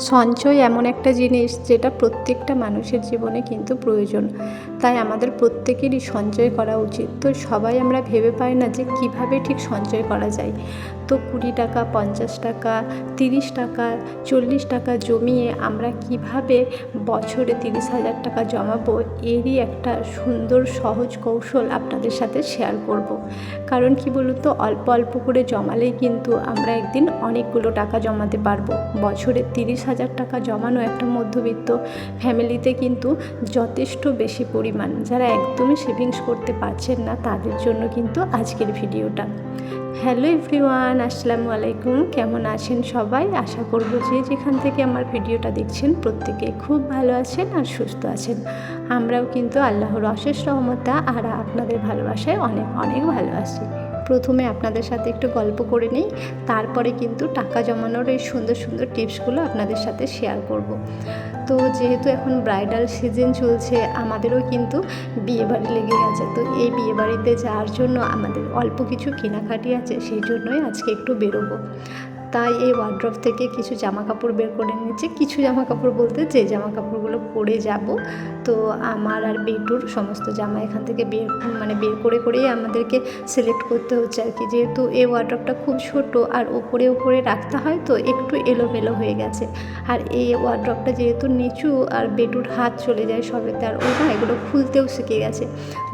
সঞ্চয় এমন একটা জিনিস যেটা প্রত্যেকটা মানুষের জীবনে কিন্তু প্রয়োজন। তাই আমাদের প্রত্যেকেরই সঞ্চয় করা উচিত। তো সবাই আমরা ভেবে পাই না যে কীভাবে ঠিক সঞ্চয় করা যায়। তো কুড়ি টাকা, পঞ্চাশ টাকা, তিরিশ টাকা, চল্লিশ টাকা জমিয়ে আমরা কীভাবে বছরে তিরিশ হাজার টাকা জমাবো এরই একটা সুন্দর সহজ কৌশল আপনাদের সাথে শেয়ার করব। কারণ কি বলুন তো, অল্প অল্প করে জমালেই কিন্তু আমরা একদিন অনেকগুলো টাকা জমাতে পারব। বছরে তিরিশ হাজার টাকা জমানো একটা মধ্যবিত্ত ফ্যামিলিতে কিন্তু যথেষ্ট বেশি পরিমাণ। যারা একদমই সেভিংস করতে পারছেন না, তাদের জন্য কিন্তু আজকের ভিডিওটা হ্যালো এভরিওয়ান, আসসালামু আলাইকুম। কেমন আছেন সবাই? আশা করব যে যেখান থেকে আমার ভিডিওটা দেখছেন প্রত্যেকে খুব ভালো আছেন আর সুস্থ আছেন। আমরাও কিন্তু আল্লাহর অশেষ রহমতা আর আপনাদের ভালোবাসায় অনেক অনেক ভালো ভালোবাসি প্রথমে আপনাদের সাথে একটু গল্প করে নিই, তারপরে কিন্তু টাকা জমানোর এই সুন্দর সুন্দর টিপসগুলো আপনাদের সাথে শেয়ার করব। তো যেহেতু এখন ব্রাইডাল সিজন চলছে, আমাদেরও কিন্তু বিয়েবাড়ি লেগে গেছে। তো এই বিয়েবাড়িতে যাওয়ার জন্য আমাদের অল্প কিছু কেনাকাটি আছে, সেই জন্যই আজকে একটু বেরোবো। তাই এই ওয়ার্ড্রপ থেকে কিছু জামা কাপড় বের করে নিয়েছি। কিছু জামা কাপড় বলতে যে জামা কাপড়গুলো পরে যাব, তো আমার আর বেটুর সমস্ত জামা এখান থেকে বের মানে বের করে করেই আমাদেরকে সিলেক্ট করতে হচ্ছে আর কি। যেহেতু এই ওয়ার্ড্রপটা খুব ছোট আর ওপরে ওপরে রাখতে হয়, তো একটু এলোমেলো হয়ে গেছে। আর এই ওয়ার্ড্রপটা যেহেতু নিচু আর বেটুর হাত চলে যায় সবেতে আর ও না এগুলো খুলতেও শিখে গেছে।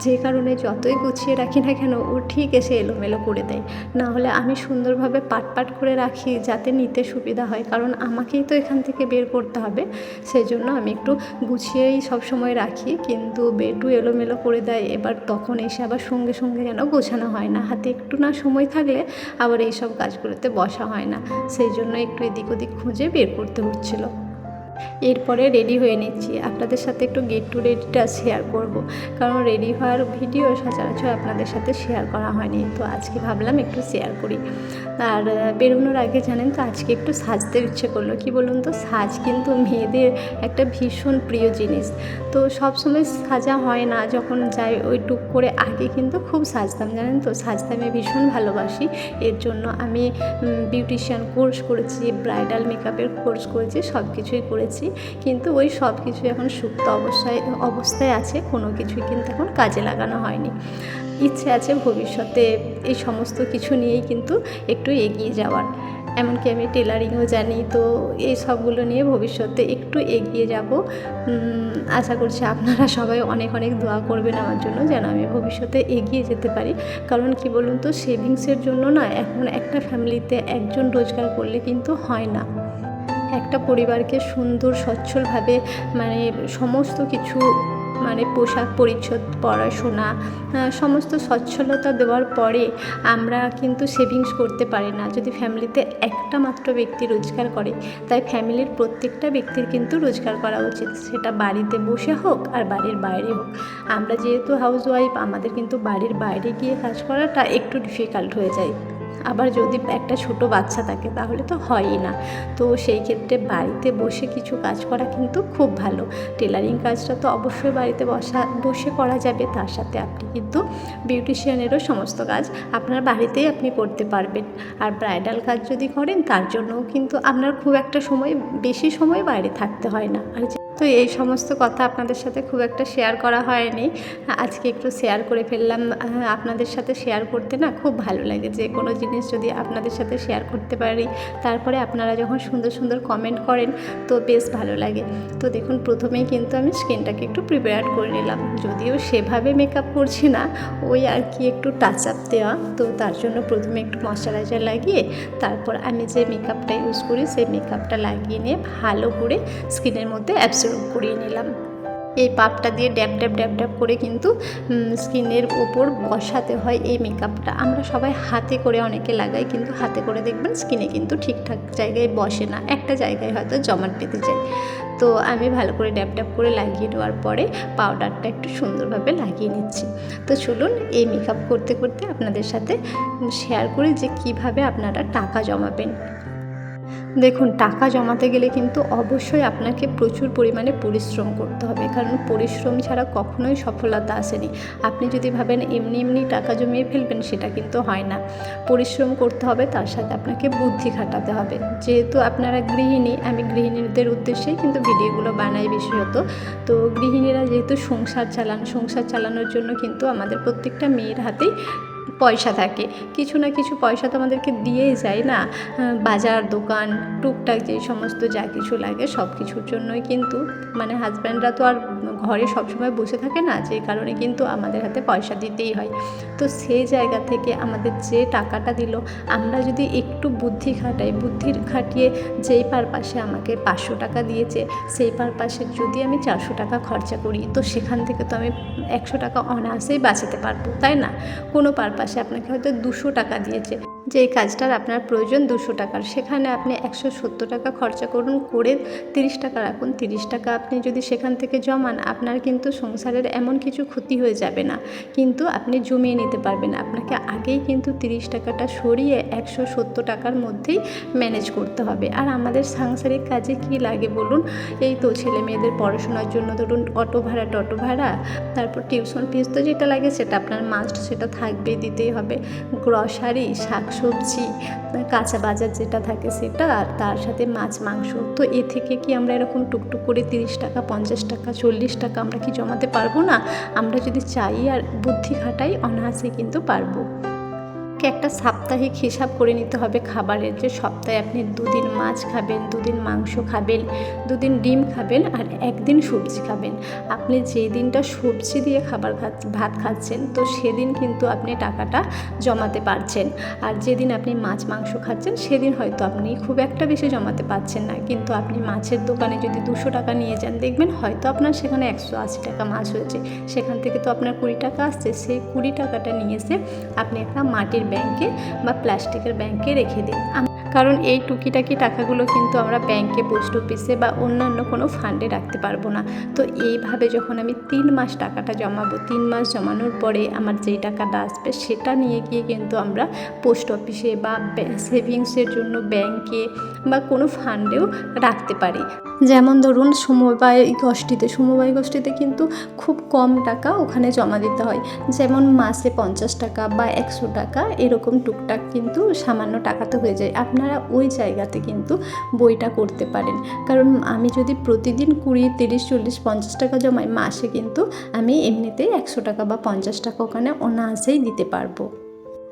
যে কারণে যতই গুছিয়ে রাখি না কেন, ও ঠিক এসে এলোমেলো করে দেয়। না হলে আমি সুন্দরভাবে পাট পাট করে রাখি যাতে নিতে সুবিধা হয়, কারণ আমাকেই তো এখান থেকে বের করতে হবে। সেই জন্য আমি একটু গুছিয়েই সব সময় রাখি, কিন্তু বেটু এলোমেলো করে দেয়, এবার তখন এসে আবার সঙ্গে সঙ্গে যেন গোছানো হয় না। হাতে একটু না সময় থাকলে আবার এইসব কাজগুলোতে বসা হয় না। সেই জন্য একটু এদিক ওদিক খুঁজে বের করতে হচ্ছিল। এরপরে রেডি হয়ে নিচ্ছি। আপনাদের সাথে একটু গেট টু রেডিটা শেয়ার করব। কারণ রেডি হওয়ার ভিডিও সচরাচর আপনাদের সাথে শেয়ার করা হয়নি। তো আজকে ভাবলাম একটু শেয়ার করি। আর বেরোনোর আগে জানেন তো, আজকে একটু সাজতে ইচ্ছে করল। কি বলুন তো, সাজ কিন্তু মেয়েদের একটা ভীষণ প্রিয় জিনিস। তো সব সময় সাজা হয় না, যখন যাই ওই টুক করে আগে কিন্তু খুব সাজতাম, জানেন তো? সাজতে আমি ভীষণ ভালোবাসি। এর জন্য আমি বিউটিশিয়ান কোর্স করেছি, ব্রাইডাল মেকআপের কোর্স করেছি সব কিছুই করেছি। কিন্তু ওই সব কিছু এখন সুপ্ত অবস্থায় অবস্থায় আছে, কোনো কিছুই কিন্তু এখন কাজে লাগানো হয়নি। ইচ্ছে আছে ভবিষ্যতে এই সমস্ত কিছু নিয়েই কিন্তু একটু এগিয়ে যাওয়ার। এমনকি আমি টেলারিংও জানি, তো এই সবগুলো নিয়ে ভবিষ্যতে একটু এগিয়ে যাব। আশা করছি আপনারা সবাই অনেক অনেক দোয়া করবেন আমার জন্য যেন আমি ভবিষ্যতে এগিয়ে যেতে পারি। কারণ কি বলুন তো সেভিংসের জন্য না এখন একটা ফ্যামিলিতে একজন রোজগার করলে কিন্তু হয় না। একটা পরিবারকে সুন্দর, সচ্ছলভাবে মানে সমস্ত কিছু মানে পোশাক পরিচ্ছদ, পড়াশোনা সমস্ত সচ্ছলতা দেওয়ার পরে আমরা কিন্তু সেভিংস করতে পারি না। যদি ফ্যামিলিতে একটা মাত্র ব্যক্তি রোজগার করে, তাই ফ্যামিলির প্রত্যেকটা ব্যক্তির কিন্তু রোজগার করা উচিত। সেটা বাড়িতে বসে হোক আর বাড়ির বাইরে হোক। আমরা যেহেতু হাউস ওয়াইফ আমাদের কিন্তু বাড়ির বাইরে গিয়ে কাজ করাটা একটু ডিফিকাল্ট হয়ে যায়। আবার যদি একটা ছোট বাচ্চা থাকে তাহলে তো হয়ই না। তো সেই ক্ষেত্রে বাড়িতে বসে কিছু কাজ করা কিন্তু খুব ভালো। টেলারিং কাজটা তো অবশ্যই বাড়িতে বসা, বসে করা যাবে। তার সাথে আপনি কিন্তু বিউটিশিয়ানেরও সমস্ত কাজ আপনার বাড়িতেই আপনি করতে পারবেন। আর ব্রাইডাল কাজ যদি করেন তার জন্যও কিন্তু আপনার খুব একটা সময়, বেশি সময় বাইরে থাকতে হয় না। আর তো এই সমস্ত কথা আপনাদের সাথে খুব একটা শেয়ার করা হয়নি। আজকে একটু শেয়ার করে ফেললাম। আপনাদের সাথে শেয়ার করতে না খুব ভালো লাগে। যে কোনো জিনিস যদি আপনাদের সাথে শেয়ার করতে পারি, তারপরে আপনারা যখন সুন্দর সুন্দর কমেন্ট করেন, তো বেশ ভালো লাগে। তো দেখুন, প্রথমেই কিন্তু আমি স্কিনটাকে একটু প্রিপেয়ার করে নিলাম। যদিও সেভাবে মেকআপ করছি না, ওই আর কি একটু টাচ আপ দেওয়া। তো তার জন্য প্রথমে একটু ময়শ্চারাইজার লাগিয়ে, তারপর আমি যে মেকআপটা ইউজ করি, সেই মেকআপটা লাগিয়ে নিয়ে ভালো করে স্কিনের মধ্যে অ্যাবস অ্যাবজর্ব করিয়ে নিলাম। এই পাপটা দিয়ে ড্যাব ড্যাব ড্যাব ড্যাব করে কিন্তু স্কিনের ওপর বসাতে হয় এই মেকআপটা আমরা সবাই হাতে করে অনেকে লাগাই, কিন্তু হাতে করে দেখবেন স্কিনে কিন্তু ঠিকঠাক জায়গায় বসে না। একটা জায়গায় হয়তো জমাট পেতে যায়। তো আমি ভালো করে ড্যাব ড্যাব করে লাগিয়ে নেওয়ার পরে পাউডারটা একটু সুন্দরভাবে লাগিয়ে নিচ্ছি। তো চলুন এই মেকআপ করতে করতে আপনাদের সাথে শেয়ার করি যে কীভাবে আপনারা টাকা জমাবেন। দেখুন, টাকা জমাতে গেলে কিন্তু অবশ্যই আপনাকে প্রচুর পরিমাণে পরিশ্রম করতে হবে। কারণ পরিশ্রম ছাড়া কখনোই সফলতা আসেনি। আপনি যদি ভাবেন এমনি এমনি টাকা জমিয়ে ফেলবেন, সেটা কিন্তু হয় না। পরিশ্রম করতে হবে, তার সাথে আপনাকে বুদ্ধি খাটাতে হবে। যেহেতু আপনারা গৃহিণী, আমি গৃহিণীদের উদ্দেশ্যেই কিন্তু ভিডিওগুলো বানাই বিশেষত। তো গৃহিণীরা যেহেতু সংসার চালান, সংসার চালানোর জন্য কিন্তু আমাদের প্রত্যেকটা মেয়ের হাতেই পয়সা থাকে। কিছু না কিছু পয়সা তো আমাদেরকে দিয়েই যায় না। বাজার, দোকান, টুকটাক যে সমস্ত যা কিছু লাগে সব কিছুর জন্যই কিন্তু মানে হাজব্যান্ডরা তো আর ঘরে সবসময় বসে থাকে না, যে কারণে কিন্তু আমাদের হাতে পয়সা দিতেই হয়। তো সেই জায়গা থেকে আমাদের যে টাকাটা দিল, আমরা যদি একটু বুদ্ধি খাটাই বুদ্ধি খাটিয়ে যেই পারপাসে আমাকে পাঁচশো টাকা দিয়েছে, সেই পারপাসে যদি আমি চারশো টাকা খরচা করি, তো সেখান থেকে তো আমি একশো টাকা অনায়াসেই বাঁচাতে পারব, তাই না? কোনো পারপাসে আপনাকে হয়তো দুশো টাকা দিয়েছে। যে এই কাজটার আপনার প্রয়োজন দুশো টাকার, সেখানে আপনি একশো সত্তর টাকা খরচা করুন, করে তিরিশ টাকা রাখুন। তিরিশ টাকা আপনি যদি সেখান থেকে জমান, আপনার কিন্তু সংসারের এমন কিছু ক্ষতি হয়ে যাবে না। কিন্তু আপনি জমিয়ে নিতে পারবেন। আপনাকে আগেই কিন্তু তিরিশ টাকাটা সরিয়ে একশো সত্তর টাকার মধ্যেই ম্যানেজ করতে হবে। আর আমাদের সাংসারিক কাজে কি লাগে বলুন? এই তো ছেলে মেয়েদের পড়াশোনার জন্য ধরুন অটো ভাড়া, টটো ভাড়া, তারপর টিউশন ফিস তো যেটা লাগে সেটা আপনার মাস্ট সেটা থাকবেই, দিতেই হবে। গ্রসারি শাকসবজি কাঁচা বাজার যেটা থাকে সেটা, আর তার সাথে মাছ, মাংস। তো এ থেকে কি আমরা এরকম টুকটুক করে তিরিশ টাকা, পঞ্চাশ টাকা, চল্লিশ টাকা আমরা কি জমাতে পারব না? আমরা যদি চাই আর বুদ্ধি খাটাই, অনায়াসে কিন্তু পারব। কে একটা সাপ্তাহিক হিসাব করে নিতে হবে খাবারের যে সপ্তাহে আপনি দুদিন মাছ খাবেন, দুদিন মাংস খাবেন, দুদিন ডিম খাবেন আর একদিন সবজি খাবেন। আপনি যেই দিনটা সবজি দিয়ে খাবার ভাত খাচ্ছেন, তো সেদিন কিন্তু আপনি টাকাটা জমাতে পারছেন। আর যেদিন আপনি মাছ, মাংস খাচ্ছেন, সেদিন হয়তো আপনি খুব একটা বেশি জমাতে পারছেন না। কিন্তু আপনি মাছের দোকানে যদি দুশো টাকা নিয়ে যান, দেখবেন হয়তো আপনার সেখানে একশো আশি টাকা মাছ হয়েছে। সেখান থেকে তো আপনার কুড়ি টাকা আসছে। সেই কুড়ি টাকাটা নিয়ে এসে আপনি একটা মাটির ব্যাংকে বা প্লাস্টিকের ব্যাংকে রেখে দিন আম- কারণ এই টুকিটাকি টাকাগুলো কিন্তু আমরা ব্যাংকে, পোস্ট অফিসে বা অন্যান্য কোনো ফান্ডে রাখতে পারব না। তো এইভাবে যখন আমি তিন মাস টাকাটা জমাবো, তিন মাস জমানোর পরে আমার যেই টাকাটা আসবে সেটা নিয়ে গিয়ে কিন্তু আমরা পোস্ট অফিসে বা সেভিংসের জন্য ব্যাংকে বা কোনো ফান্ডেও রাখতে পারি। যেমন ধরুন সমবায় গোষ্ঠীতে সমবায় গোষ্ঠীতে কিন্তু খুব কম টাকা ওখানে জমা দিতে হয়। যেমন মাসে পঞ্চাশ টাকা বা একশো টাকা এরকম টুকটাক কিন্তু সামান্য টাকাতে হয়ে যায়। আপনারা ওই জায়গাতে কিন্তু বইটা করতে পারেন। কারণ আমি যদি প্রতিদিন কুড়ি, তিরিশ, চল্লিশ, পঞ্চাশ টাকা জমাই, মাসে কিন্তু আমি এমনিতেই একশো টাকা বা পঞ্চাশ টাকা ওখানে অনায়াসেই দিতে পারব।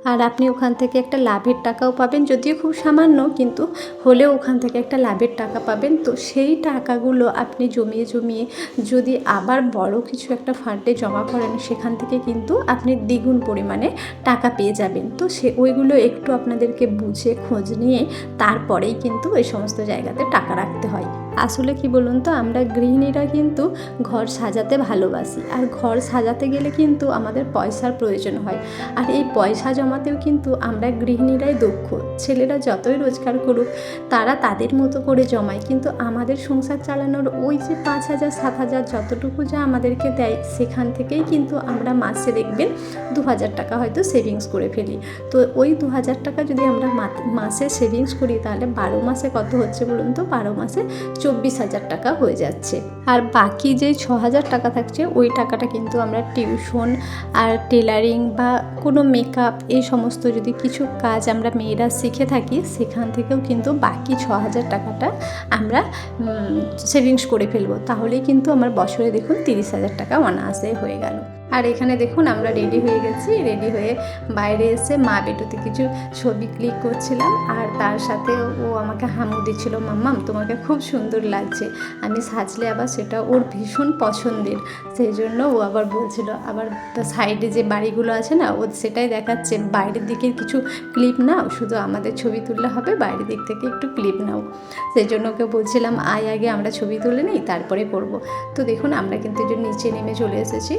আর আপনি ওখান থেকে একটা লাভের টাকাও পাবেন, যদিও খুব সামান্য, কিন্তু হলেও ওখান থেকে একটা লাভের টাকা পাবেন। তো সেই টাকাগুলো আপনি জমিয়ে জমিয়ে যদি আবার বড় কিছু একটা ফান্ডে জমা করেন, সেখান থেকে কিন্তু আপনি দ্বিগুণ পরিমাণে টাকা পেয়ে যাবেন। তো সে ওইগুলো একটু আপনাদেরকে বুঝে, খোঁজ নিয়ে তারপরেই কিন্তু ওই সমস্ত জায়গাতে টাকা রাখতে হয়। আসলে কি বলুন তো, আমরা গৃহিণীরা কিন্তু ঘর সাজাতে ভালোবাসি। আর ঘর সাজাতে গেলে কিন্তু আমাদের পয়সার প্রয়োজন হয়। আর এই পয়সা জমাতেও কিন্তু আমরা গৃহিণীরাই দক্ষ। ছেলেরা যতই রোজগার করুক, তারা তাদের মতো করে জমায়। কিন্তু আমাদের সংসার চালানোর ওই যে পাঁচ হাজার, সাত হাজার যতটুকু যা আমাদেরকে দেয়, সেখান থেকেই কিন্তু আমরা মাসে দেখবেন দু হাজার টাকা হয়তো সেভিংস করে ফেলি। তো ওই দু হাজার টাকা যদি আমরা মাসে সেভিংস করি, তাহলে বারো মাসে কত হচ্ছে বলুন তো? বারো মাসে চব্বিশ হাজার টাকা হয়ে যাচ্ছে। আর বাকি যে ছ হাজার টাকা থাকছে, ওই টাকাটা কিন্তু আমরা টিউশন আর টেলারিং বা কোনো মেকআপ এই সমস্ত যদি কিছু কাজ আমরা মেয়েরা শিখে থাকি, সেখান থেকেও কিন্তু বাকি ছ হাজার টাকাটা আমরা সেভিংস করে ফেলব। তাহলেই কিন্তু আমার বছরে দেখুন তিরিশ হাজার টাকা অনায়াসে হয়ে গেল। আর এখানে দেখুন আমরা রেডি হয়ে গেছি রেডি হয়ে বাইরে এসে মা বেটুতে কিছু ছবি ক্লিক করছিলাম আর তার সাথে ও আমাকে হামু দিচ্ছিল, মাম্মাম, তোমাকে খুব সুন্দর লাগছে। আমি সাজলে আবার সেটা ওর ভীষণ পছন্দের, সেই জন্য ও আবার বলছিল, আবার সাইডে যে বাড়িগুলো আছে না, ও সেটাই দেখাচ্ছে, বাইরের দিকের কিছু ক্লিপ নাও, শুধু আমাদের ছবি তুললে হবে, বাইরের দিক থেকে একটু ক্লিপ নাও। সেই জন্য ওকে বলছিলাম, আয় আগে আমরা ছবি তুলে নিই, তারপরে করব। তো দেখুন আমরা কিন্তু নিচে নেমে চলে এসেছি,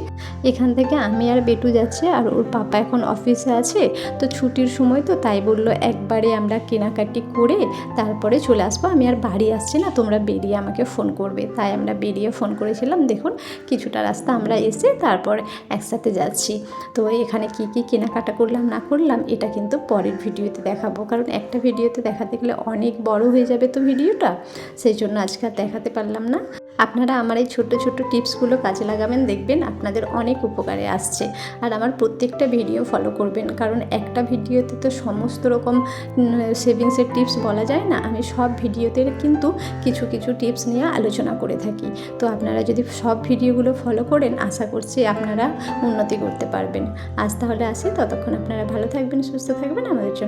এখান সেখান থেকে আমি আর বেটু যাচ্ছি আর ওর পাপা এখন অফিসে আছে। তো ছুটির সময় তো তাই বলল, একবারে আমরা কেনাকাটি করে তারপরে চলে আসব। আমি আর বাড়ি আসছি না, তোমরা বেরিয়ে আমাকে ফোন করবে। তাই আমরা বেরিয়ে ফোন করেছিলাম, দেখুন, কিছুটা রাস্তা আমরা এসে তারপর একসাথে যাচ্ছি। তো এখানে কি কি কেনাকাটা করলাম, না করলাম, এটা কিন্তু পরের ভিডিওতে দেখাবো। কারণ একটা ভিডিওতে দেখাতে গেলে অনেক বড় হয়ে যাবে তো ভিডিওটা। সেই জন্য আজকে আর দেখাতে পারলাম না। আপনারা আমার এই ছোট্ট ছোট্ট টিপসগুলো কাজে লাগাবেন, দেখবেন আপনাদের অনেক উপকারে আসছে। আর আমার প্রত্যেকটা ভিডিও ফলো করবেন, কারণ একটা ভিডিওতে তো সমস্ত রকম সেভিংসের টিপস বলা যায় না, আমি সব ভিডিওতে কিন্তু কিছু কিছু টিপস নিয়ে আলোচনা করে থাকি। তো আপনারা যদি সব ভিডিওগুলো ফলো করেন, আশা করছি আপনারা উন্নতি করতে পারবেন। আজ তাহলে আসি, ততক্ষণ আপনারা ভালো থাকবেন, সুস্থ থাকবেন, আমাদের জন্য